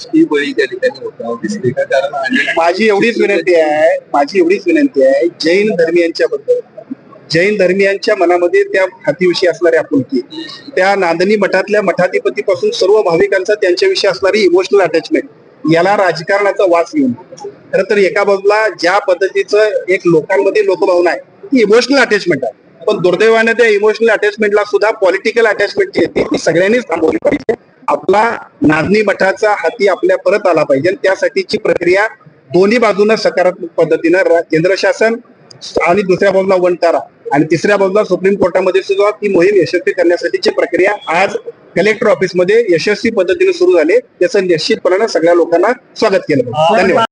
ही बळी त्या ठिकाणी दिसते का? कारण माझी एवढीच विनंती आहे माझी एवढीच विनंती आहे जैन धर्मियांच्या बद्दल. जैन धर्मियांच्या मनामध्ये त्या हातीविषयी असणारी आपुलकी त्या नांदणी मठातल्या मठाधिपतीपासून सर्व भाविकांचा त्यांच्याविषयी असणारी इमोशनल अटॅचमेंट याला राजकारणाचा वास येऊन खरं तर एका बाजूला ज्या पद्धतीचं एक लोकांमध्ये लोकभावना आहे ती इमोशनल अटॅचमेंट आहे. पण दुर्दैवाने त्या इमोशनल अटॅचमेंटला सुद्धा पॉलिटिकल अटॅचमेंट जी आहे ती सगळ्यांनीच थांबवली पाहिजे. आपला नांदणी मठाचा हाती आपल्या परत आला पाहिजे. आणि त्यासाठीची प्रक्रिया दोन्ही बाजूनं सकारात्मक पद्धतीनं केंद्र शासन आणि दुसऱ्या बाजूला वंटारा. आणि तिसऱ्या बाजूला सुप्रीम कोर्टामध्ये सुद्धा ती मोहीम यशस्वी करण्यासाठीची प्रक्रिया आज कलेक्टर ऑफिसमध्ये यशस्वी पद्धतीने सुरू झाली त्याचं निश्चितपणानं सगळ्या लोकांना स्वागत केलं. धन्यवाद.